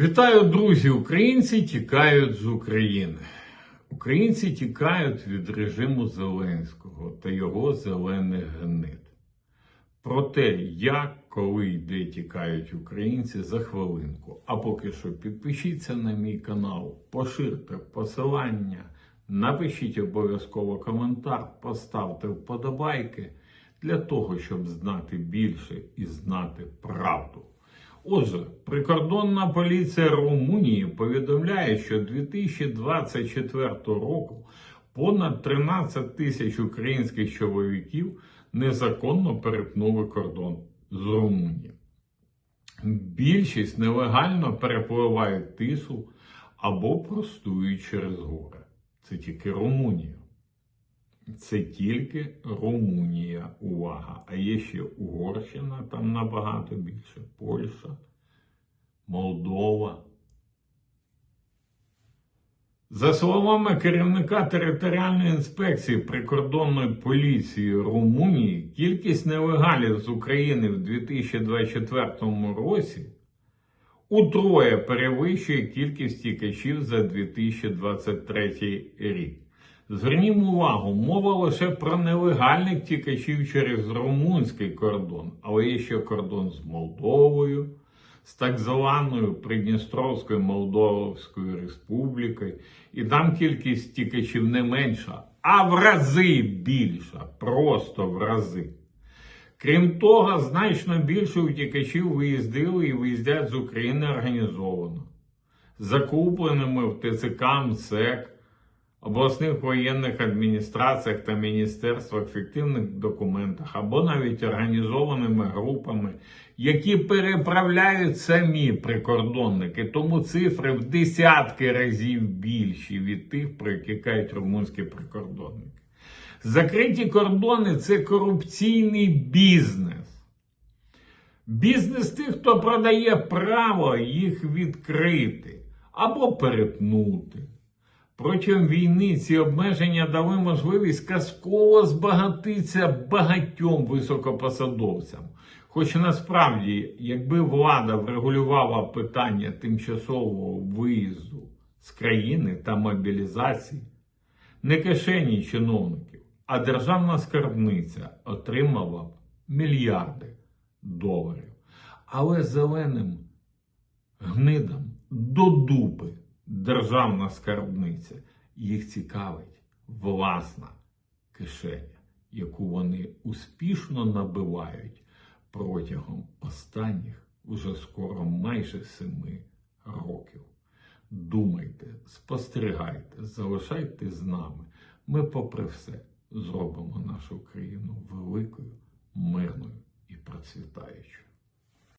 Вітаю, друзі! Українці тікають з України. Українці тікають від режиму Зеленського та його зелених гнид. Про те, як, коли і де тікають українці за хвилинку. А поки що підпишіться на мій канал, поширте посилання, напишіть обов'язково коментар, поставте вподобайки для того, щоб знати більше і знати правду. Отже, прикордонна поліція Румунії повідомляє, що 2024 року понад 13 тисяч українських чоловіків незаконно перетнули кордон з Румунії. Більшість нелегально перепливають тису або простують через гори. Це тільки Румунія. Це тільки Румунія, увага. А є ще Угорщина, там набагато більше, Польща, Молдова. За словами керівника територіальної інспекції прикордонної поліції Румунії, кількість нелегалів з України в 2024 році утроє перевищує кількість тікачів за 2023 рік. Звернімо увагу, мова лише про нелегальних тікачів через румунський кордон, але є ще кордон з Молдовою, з так званою Придністровською Молдовською Республікою, і там кількість тікачів не менша, а в рази більша, просто в рази. Крім того, значно більше утікачів виїздили і виїздять з України організовано, закупленими в ТЦК МСЕК, обласних воєнних адміністраціях та міністерствах фіктивних документах або навіть організованими групами, які переправляють самі прикордонники. Тому цифри в десятки разів більші від тих, про які кажуть румунські прикордонники. Закриті кордони це корупційний бізнес. Бізнес тих, хто продає право їх відкрити або перетнути. Протягом війни ці обмеження дали можливість казково збагатитися багатьом високопосадовцям. Хоч насправді, якби влада врегулювала питання тимчасового виїзду з країни та мобілізації, не кишені чиновників, а державна скарбниця отримала б мільярди доларів. Але зеленим гнидам до дуби державна скарбниця. Їх цікавить власна кишеня, яку вони успішно набивають протягом останніх уже скоро майже семи років. Думайте, спостерігайте, залишайте з нами. Ми, попри все, зробимо нашу країну великою, мирною і процвітаючою.